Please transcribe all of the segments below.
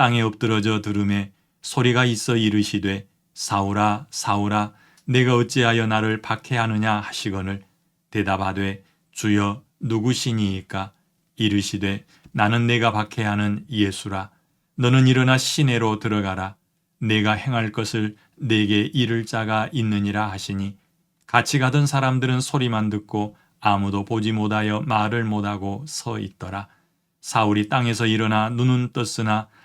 땅에 엎드러져 들음에 소리가 있어 이르시되 사울아 사울아 내가 어찌하여 나를 박해하느냐 하시거늘 대답하되 주여 누구시니이까? 이르시되 나는 내가 박해하는 예수라. 너는 일어나 시내로 들어가라. 내가 행할 것을 내게 이를 자가 있느니라 하시니 같이 가던 사람들은 소리만 듣고 아무도 보지 못하여 말을 못하고 서 있더라. 사울이 땅에서 일어나 눈은 떴으나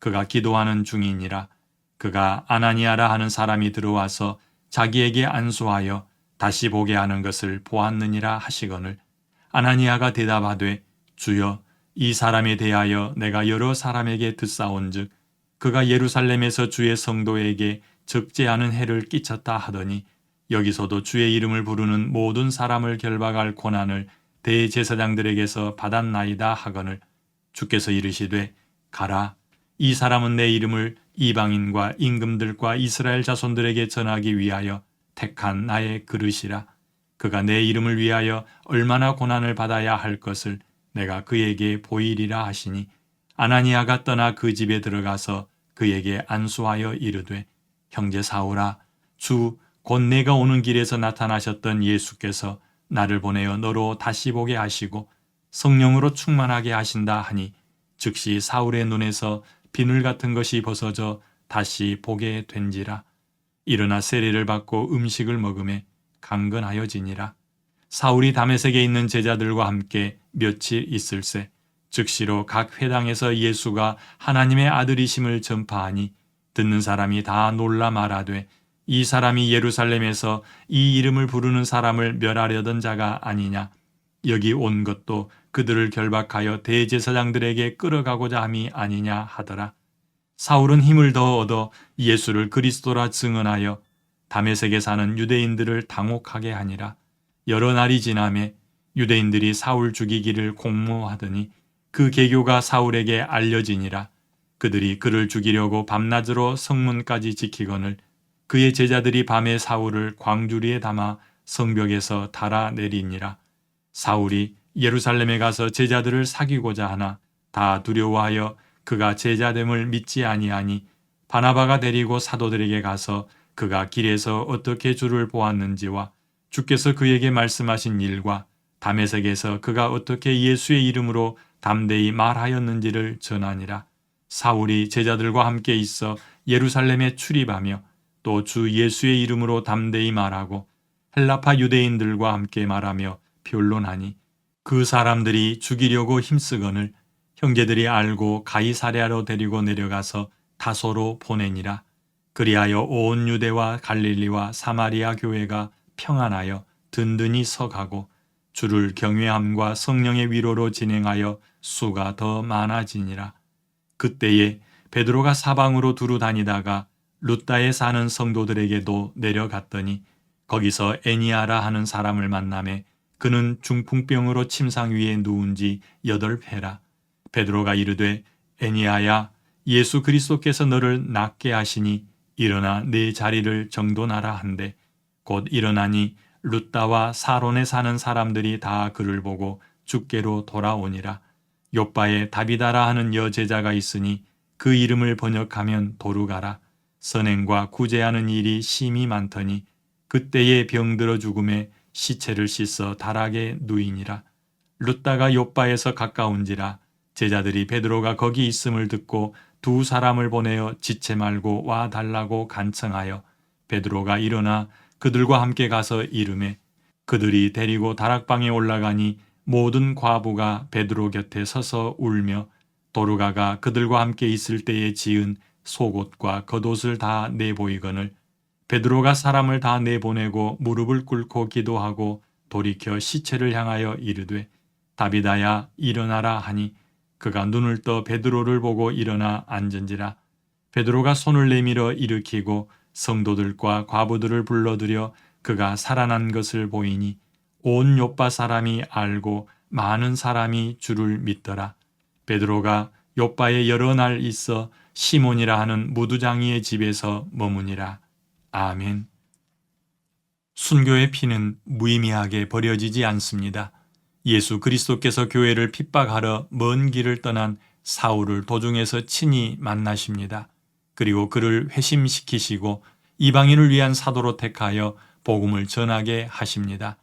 그가 기도하는 중이니라. 그가 아나니아라 하는 사람이 들어와서 자기에게 안수하여 다시 보게 하는 것을 보았느니라 하시거늘 아나니아가 대답하되 주여 이 사람에 대하여 내가 여러 사람에게 듣사온즉 그가 예루살렘에서 주의 성도에게 않은 해를 끼쳤다 하더니 여기서도 주의 이름을 부르는 모든 사람을 결박할 고난을 대제사장들에게서 받았나이다 하거늘 주께서 이르시되 가라 이 사람은 내 이름을 이방인과 임금들과 이스라엘 자손들에게 전하기 위하여 택한 나의 그릇이라. 그가 내 이름을 위하여 얼마나 고난을 받아야 할 것을 내가 그에게 보이리라 하시니 아나니아가 떠나 그 집에 들어가서 그에게 안수하여 이르되 형제 사울아 주곧 내가 오는 길에서 나타나셨던 예수께서 나를 보내어 너로 다시 보게 하시고 성령으로 충만하게 하신다 하니 즉시 사울의 눈에서 비늘 같은 것이 벗어져 다시 보게 된지라. 일어나 세례를 받고 음식을 먹음에 강건하여지니라. 사울이 담에색에 있는 제자들과 함께 며칠 있을새 즉시로 각 회당에서 예수가 하나님의 아들이심을 전파하니 듣는 사람이 다 놀라 말하되 이 사람이 예루살렘에서 이 이름을 부르는 사람을 멸하려던 자가 아니냐 여기 온 것도 그들을 결박하여 대제사장들에게 끌어가고자 함이 아니냐 하더라. 사울은 힘을 더 얻어 예수를 그리스도라 증언하여 담에색에 사는 유대인들을 당혹하게 하니라. 여러 날이 지남에 유대인들이 사울 죽이기를 공모하더니 그 계교가 사울에게 알려지니라. 그들이 그를 죽이려고 밤낮으로 성문까지 지키거늘 그의 제자들이 밤에 사울을 광주리에 담아 성벽에서 달아내리니라. 사울이 예루살렘에 가서 제자들을 사귀고자 하나 다 두려워하여 그가 제자됨을 믿지 아니하니 바나바가 데리고 사도들에게 가서 그가 길에서 어떻게 주를 보았는지와 주께서 그에게 말씀하신 일과 담에색에서 그가 어떻게 예수의 이름으로 담대히 말하였는지를 전하니라. 사울이 제자들과 함께 있어 예루살렘에 출입하며 또 주 예수의 이름으로 담대히 말하고 헬라파 유대인들과 함께 말하며 변론하니 그 사람들이 죽이려고 힘쓰거늘 형제들이 알고 가이사랴로 데리고 내려가서 다소로 보내니라. 그리하여 온 유대와 갈릴리와 사마리아 교회가 평안하여 든든히 서가고 주를 경외함과 성령의 위로로 진행하여 수가 더 많아지니라. 그때에 베드로가 사방으로 두루 다니다가 루따에 사는 성도들에게도 내려갔더니 거기서 애니아라 하는 사람을 만남에 그는 중풍병으로 침상 위에 누운 지 여덟 회라. 베드로가 이르되 애니아야 예수 그리스도께서 너를 낫게 하시니 일어나 내 자리를 정돈하라 한데 곧 일어나니 루따와 사론에 사는 사람들이 다 그를 보고 주께로 돌아오니라. 요바에 다비다라 하는 여제자가 있으니 그 이름을 번역하면 도루가라. 선행과 구제하는 일이 심히 많더니 그때에 병들어 죽음에 시체를 씻어 다락에 누이니라. 룻다가 요바에서 가까운지라 제자들이 베드로가 거기 있음을 듣고 두 사람을 보내어 지체 말고 와 달라고 간청하여 베드로가 일어나 그들과 함께 가서 이름에 그들이 데리고 다락방에 올라가니 모든 과부가 베드로 곁에 서서 울며 도르가가 그들과 함께 있을 때에 지은 속옷과 겉옷을 다 내보이거늘 베드로가 사람을 다 내보내고 무릎을 꿇고 기도하고 돌이켜 시체를 향하여 이르되 다비다야 일어나라 하니 그가 눈을 떠 베드로를 보고 일어나 앉은지라. 베드로가 손을 내밀어 일으키고 성도들과 과부들을 불러들여 그가 살아난 것을 보이니 온 요파 사람이 알고 많은 사람이 주를 믿더라. 베드로가 요파에 여러 날 있어 시몬이라 하는 무두장이의 집에서 머무니라 아멘 순교의 피는 무의미하게 버려지지 않습니다. 예수 그리스도께서 교회를 핍박하러 먼 길을 떠난 사울을 도중에서 친히 만나십니다. 그리고 그를 회심시키시고 이방인을 위한 사도로 택하여 복음을 전하게 하십니다.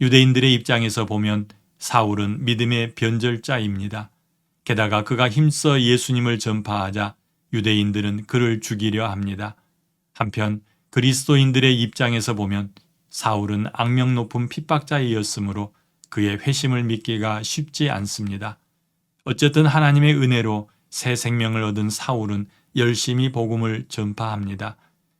유대인들의 입장에서 보면 사울은 믿음의 변절자입니다. 게다가 그가 힘써 예수님을 전파하자 유대인들은 그를 죽이려 합니다. 한편 그리스도인들의 입장에서 보면 사울은 악명 높은 핍박자이었으므로 그의 회심을 믿기가 쉽지 않습니다. 어쨌든 하나님의 은혜로 새 생명을 얻은 사울은 열심히 복음을 전파합니다.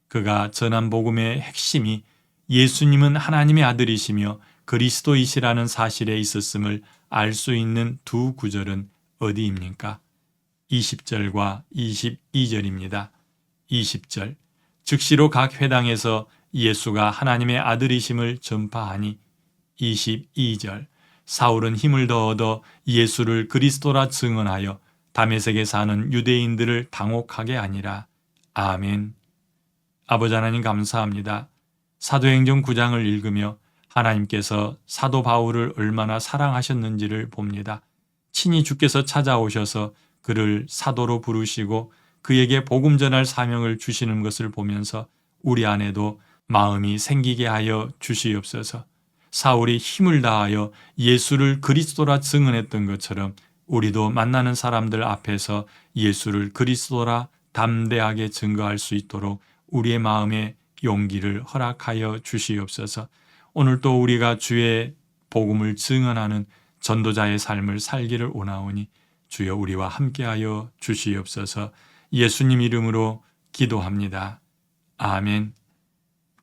그가 전한 복음의 핵심이 예수님은 하나님의 아들이시며 그리스도이시라는 사실에 있었음을 알 수 있는 두 구절은 어디입니까? 20절과 22절입니다. 20절 즉시로 각 회당에서 예수가 하나님의 아들이심을 전파하니 22절 사울은 힘을 더 얻어 예수를 그리스도라 증언하여 다메섹에 사는 유대인들을 당혹하게 아니라 아멘. 아버지 하나님 감사합니다. 사도행전 9장을 읽으며 하나님께서 사도 바울을 얼마나 사랑하셨는지를 봅니다. 친히 주께서 찾아오셔서 그를 사도로 부르시고 그에게 복음 전할 사명을 주시는 것을 보면서 우리 안에도 마음이 생기게 하여 주시옵소서. 사울이 힘을 다하여 예수를 그리스도라 증언했던 것처럼 우리도 만나는 사람들 앞에서 예수를 그리스도라 담대하게 증거할 수 있도록 우리의 마음에 용기를 허락하여 주시옵소서. 오늘 또 우리가 주의 복음을 증언하는 전도자의 삶을 살기를 원하오니 주여 우리와 함께하여 주시옵소서. 예수님 이름으로 기도합니다. 아멘.